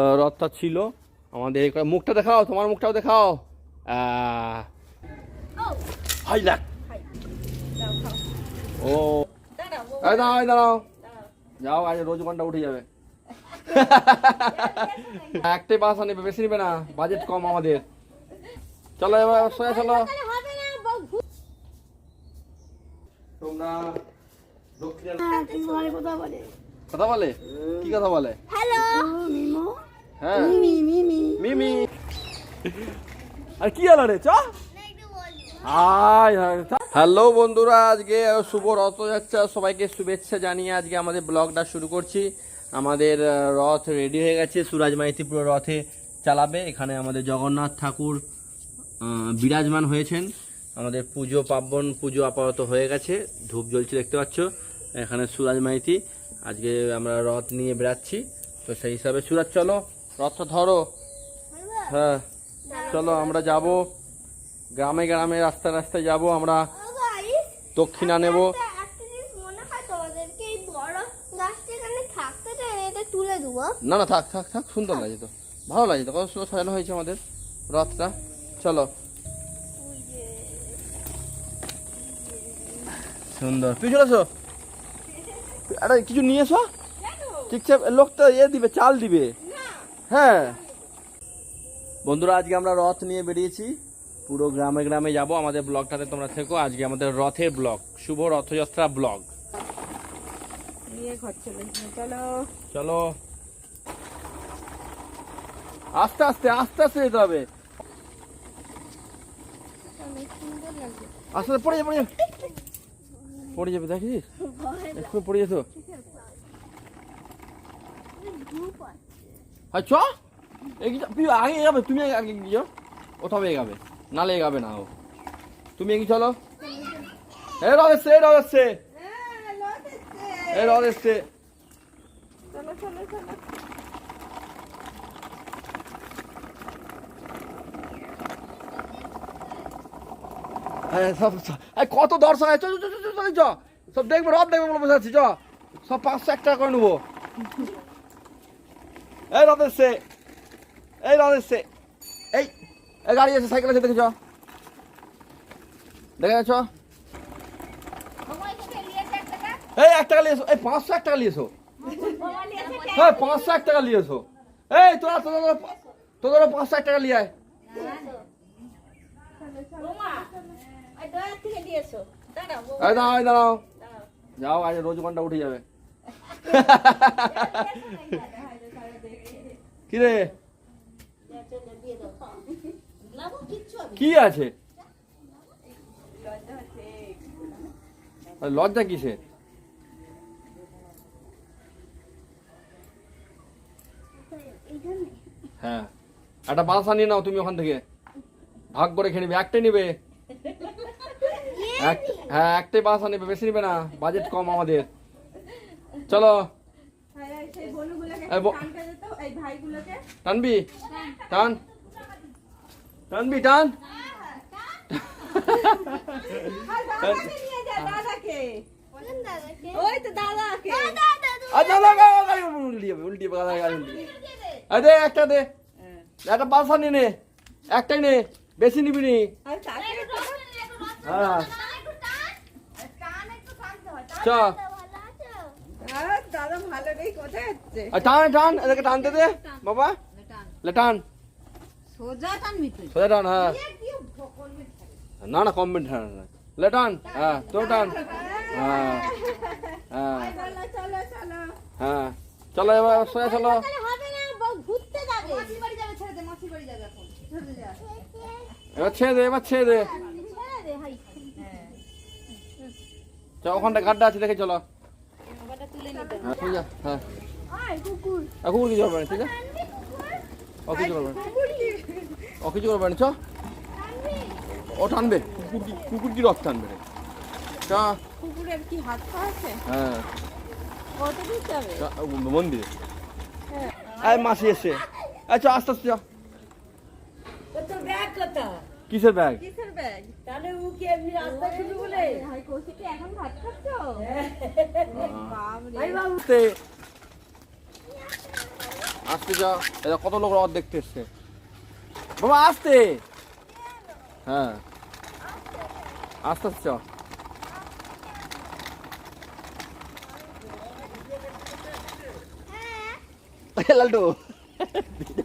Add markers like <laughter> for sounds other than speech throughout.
রথটা ছিল। আমাদের মুখটা দেখাও তোমার মুখটাও দেখাও। হাই লাগ ও। দাঁড়াও দাঁড়াও। যাও আজ রোজ ঘণ্টা উঠে যাবে। একটাই বাসা নেবে বেশি নেবে না। বাজেট কম আমাদের। চলো এবার সোয়া চলো। হবে না বউ তোমরা কথা বলে। কথা বলে? কি কথা বলে? হ্যালো মিমো। হ্যাঁ। মিমি মিমি। মিমি। আর কি হলো রে চ। হ্যালো বন্ধুরা আজকে শুভ রথযাত্রা। সবাইকে শুভেচ্ছা জানিয়ে আজকে আমাদের ব্লগটা শুরু করছি। আমাদের রথ রেডি হয়ে গেছে। সুরাজ মাইতি পুরো রথে চালাবে। এখানে আমাদের জগন্নাথ ঠাকুর বিরাজমান হয়েছেন। আমাদের পুজো পার্বণ পুজো আপাতত হয়ে গেছে। ধূপ জ্বলছে দেখতে পাচ্ছ। এখানে সুরাজ মাইতি। আজকে আমরা রথ নিয়ে বেড়াচ্ছি। তো সেই হিসাবে সুরাজ চলো। রথটা ধরো। হ্যাঁ চলো আমরা যাব। গ্রামে গ্রামে রাস্তায় রাস্তায় যাব আমরা। দক্ষিণা নেব। না না, থাক থাক থাক, সুন্দর লাগে তো। ভালো লাগে তো, কত সুন্দর সাজানো হয়েছে আমাদের রথটা। চলো। সুন্দর। পিছনে এসো। আরে, কিছু নিয়ে এসো। ঠিকঠাক, লোকটা ইয়ে দিবে, চাল দিবে। হ্যাঁ। বন্ধুরা আজকে আমরা রথ নিয়ে বেরিয়েছি। পুরো গ্রামে গ্রামে যাব। আমাদের ব্লগটাতে তোমরা থেকো। আজকে আমাদের রথের ব্লগ শুভ রথযাত্রা ব্লগ। নিয়ে ঘর চলে আস্তে আস্তে আস্তে আস্তে যেতে হবে। আস্তে আস্তে পড়ে যাবে পড়ে যাবে পড়ে যাবে দেখিস? একটু পড়ে যেত। আর চ। তুই আগে এগাবে তুমি আগে যাও। ও তবে এগাবে। নালে এগাবে না ও। তুমি এগিয়ে চলো। এ রথ এসছে এ রথ এসছে এ রথ এসছে হ্যাঁ কত দর্শক আছে। সব দেখবে রথ দেখবে বলে বসে আছি চ। সব পাঁচশো এক টাকা করে নেব। এই রথ এসছে এই রথ এসছে এই এই গাড়ি আছে সাইকেল আছে দেখে চ দেখে চ এই এক টাকা নিয়ে এসো এই পাঁচশো এক টাকা নিয়ে এসো। হ্যাঁ পাঁচশো এক টাকা নিয়ে এসো। এই তোরা তোদের তোদের পাঁচশো এক টাকা নিয়ে আয়। দাঁড়াও দাঁড়াও। যাও আজ রোজ ঘণ্টা উঠে যাবে। <laughs> কি রে কি আছে? লজ্জা কিসে হ্যাঁ। একটা বাসা নিয়ে নাও তুমি ওখান থেকে। ভাগ করে খেয়ে নিবে, একটাই নিবে। হ্যাঁ একটাই বাসা নেবে, বেশি নেবে না। বাজেট কম আমাদের। চলো। টানবি? টান। টানবি টান? একটা দে। একটা বাসা নিয়ে নে। একটাই নে বেশি নিবি নি। হ্যাঁ। চ। দাদা ভালো নেই কোথায় আর টান টান এদেরকে টানতে দে বাবা। লে টান সোজা টানবি তুই সোজা টান হ্যাঁ। না না কম মিনিট হ্যাঁ হ্যাঁ। লে টান হ্যাঁ তো টান। হ্যাঁ হ্যাঁ। চলো চলো চলো। হ্যাঁ চলো এবার সোজা চলো। হবে না বউ ঘুরতে যাবে। বাড়ি যাবে ছেড়ে দে মাসি বাড়ি যাবে এখন। এবার ছেড়ে দে এবার ছেড়ে দে। হাই। ওখানটা গাড্ডা আছে দেখে চলো। হ্যাঁ ঠিক আছে হ্যাঁ। আয় কুকুর। আর কুকুর কিছু করবে না ঠিক আছে? ও কিছু করবে না। ও কিছু করবে না চ। ও টানবে। কুকুর কি কুকুর কি রথ টানবে রে? চ। কুকুরের কি হাত পা আছে? হ্যাঁ। কত দূর যাবে চ, ও মন্দিরে। মাসি এসে। চ আস্তে আস্তে ব্যাগ কোথা কিসের ব্যাগ? কিসের ব্যাগ? তাহলে ও কি এমনি রাস্তা শুরু বলে? ভাই কৌশিক এখন ভাত খাচ্ছ? বাবরে আস্তে আসতে যা। এটা কত লোক রথ দেখতে এসছে। বাবা আসতে। হ্যাঁ। আস্তে আস্তে চ হ্যাঁ। লালটু।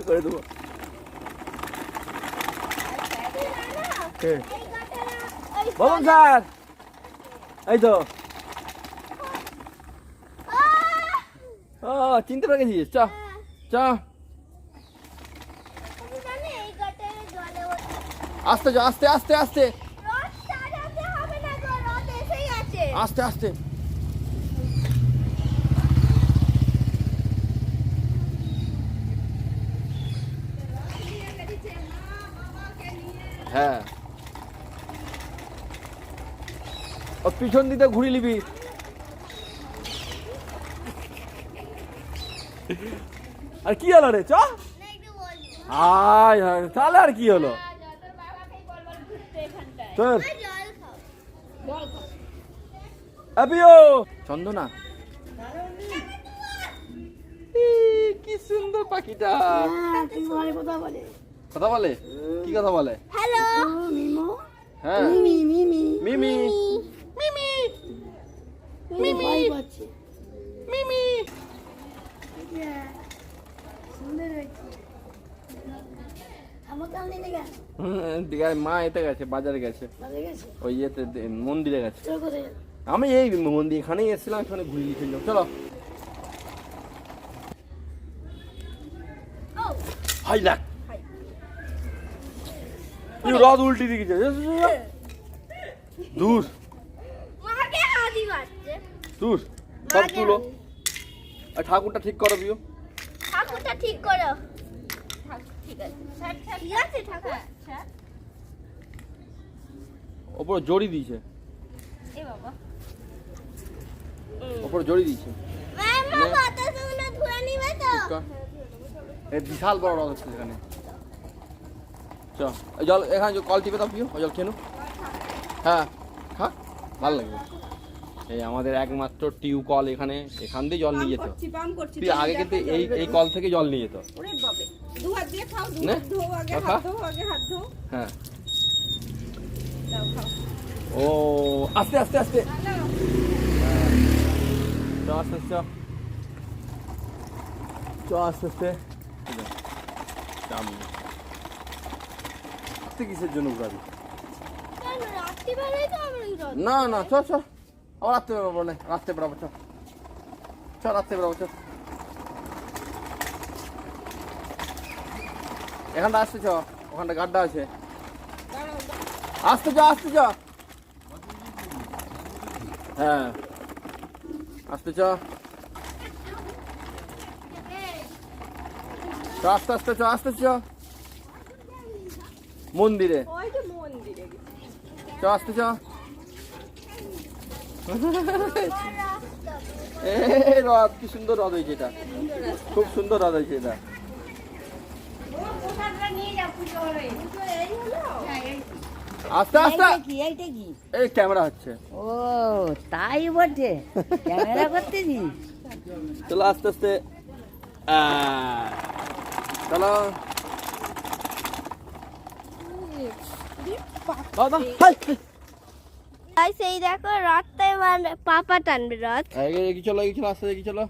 করে দেবো কে? এই গাটারা ওই বলুন স্যার। এই তো। ও চিনতে পেরে গেছিস চ চ। আস্তে চ, আস্তে আস্তে আস্তে। আস্তে আস্তে। হ্যাঁ। ও পিছন দিতে ঘুরি নিবি। আর কি হলো রে চ? আয় হায়, তাহলে আর কি হলো? তোর আবিও চন্দনা। কি সুন্দর পাখিটা। কথা বলে? কথা বলে কি কথা বলে? হ্যালো মিমো হ্যাঁ। মিমি মিমি। মিমি। মিমি! দিঘায় মা এতে গেছে বাজারে গেছে। ওই ইয়েতে মন্দিরে গেছে। আমি এই মন্দির এখানেই এসেছিলাম এখানে ঘুরিয়ে দিয়ে চললাম চলো। হাই রদ উল্টি দিকে দূর। মাকে হাতি দূর সব তুলো। আর ঠাকুরটা ঠিক করো বিও ঠাকুরটা ঠিক করো। ঠিক আছে। ঠাকুর। ওপরে জড়ি দিয়েছে। এ বাবা। ওপরে জড়ি দিয়েছে। বিশাল বড় রথ হচ্ছে এখানে। চ এই জল এখানে যে কল টিপে দাও পিও জল খেয়ে নাও। হ্যাঁ। খা। ভালো লাগবে। এই আমাদের একমাত্র টিউ কল এখানে এখান দিয়ে জল নিয়ে যেত তুই আগে কিন্তু এই এই কল থেকে জল নিয়ে যেত হ্যাঁ। ও আস্তে আস্তে আস্তে। চ আস্তে আস্তে চ। আস্তে আস্তে। আস্তে কিসের জন্য উড়াবি? না না চ চ আবার রাত্রে বেরোবো না রাত্রে বেরোবো চ চ রাত্রে বেরোবো চ এখানটা আসতে চ ওখানটা গাড্ডা আছে। আসতে চ আসতে চ। হ্যাঁ। আসতে চ। আস্তে আস্তে চ আস্তে চ। মন্দিরে। চ আসতে চ। কি সুন্দর রথ হয়েছে এটা। খুব সুন্দর রথ হয়েছে এটা। ক্যামেরা হচ্ছে ও তাই বটে ক্যামেরা করতেছি চলো আস্তে আস্তে। চলো। হাই। তাই সেই দেখো রথটাই মানে পাপা টানবে রথ। এগিয়ে চলো এগিয়ে চলো আস্তে এগিয়ে চলো।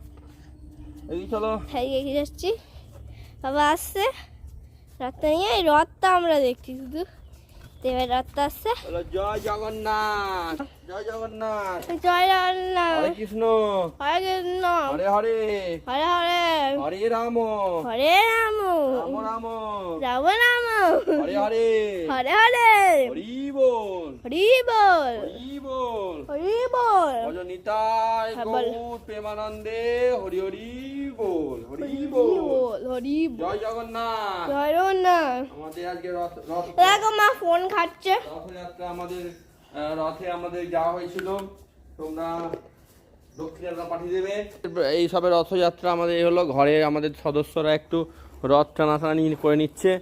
এগিয়ে চলো। হ্যাঁ এগিয়ে যাচ্ছি। বাবা আসছে। রথটা নিয়ে এই রথটা আমরা দেখছি শুধু। এবার রথটা আসছে। জয় জগন্নাথ। জয় জগন্নাথ। জয় জগন্নাথ। হরে কৃষ্ণ। হরে কৃষ্ণ। হরে হরে। হরে হরে। হরে রাম। হরে রাম। রাম রাম। রাম রাম। হরে হরে। হরে হরে। হরি বল। হরি বল। হরি বল। হরি বল। ভজ নিতাই হ্যাঁ, গৌর প্রেমানন্দে হরি হরি বল। হরি বল। হরি বল। জয় জগন্নাথ। জয় জগন্নাথ। আমাদের আজকে রথ রথ মা ফোন খাচ্ছে রথযাত্রা আমাদের রথে আমাদের যাওয়া হয়েছিল। তোমরা দক্ষিণাটা পাঠিয়ে দেবে। এই সবে রথযাত্রা আমাদের এই হলো। ঘরে আমাদের সদস্যরা একটু রথ টানাটানি করে নিচ্ছে।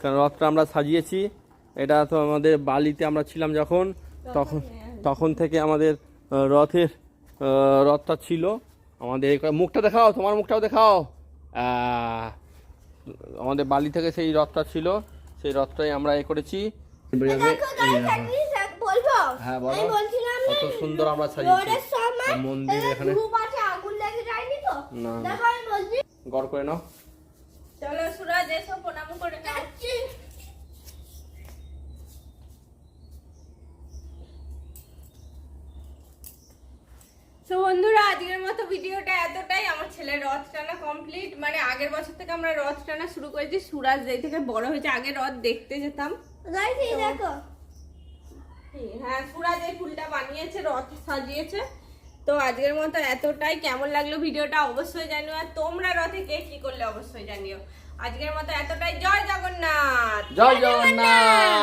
কারণ রথটা আমরা সাজিয়েছি। এটা তো আমাদের বালিতে আমরা ছিলাম যখন। তখন তখন থেকে আমাদের রথের রথটা ছিল। আমাদের মুখটা দেখাও তোমার মুখটাও দেখাও। আমাদের বালি থেকে সেই রথটা ছিল। সেই রথটাই আমরা এ করেছি। হ্যাঁ, বলো। কত সুন্দর আমরা সাজিয়েছি। মন্দির এখানে। না, গড় করে নাও। চলো সুরাজ এসো প্রণাম করে নাও। তো বন্ধুরা আজকের মতো ভিডিওটা এতটাই। আমার ছেলের রথ টানা কমপ্লিট মানে আগের বছর থেকে আমরা রথ টানা শুরু করেছি। সুরাজ যেই থেকে বড় হয়েছে আগে রথ দেখতে যেতাম। দেখো। হ্যাঁ ফুলটা বানিয়েছে, রথ সাজিয়েছে। তো আজকের মতো এতটাই। কেমন লাগল ভিডিওটা অবশ্যই জানিও, আর তোমরা রথে কে কি করলে অবশ্যই জানিও। আজকের মতো এতটাই। জয় জগন্নাথ! জয় জগন্নাথ!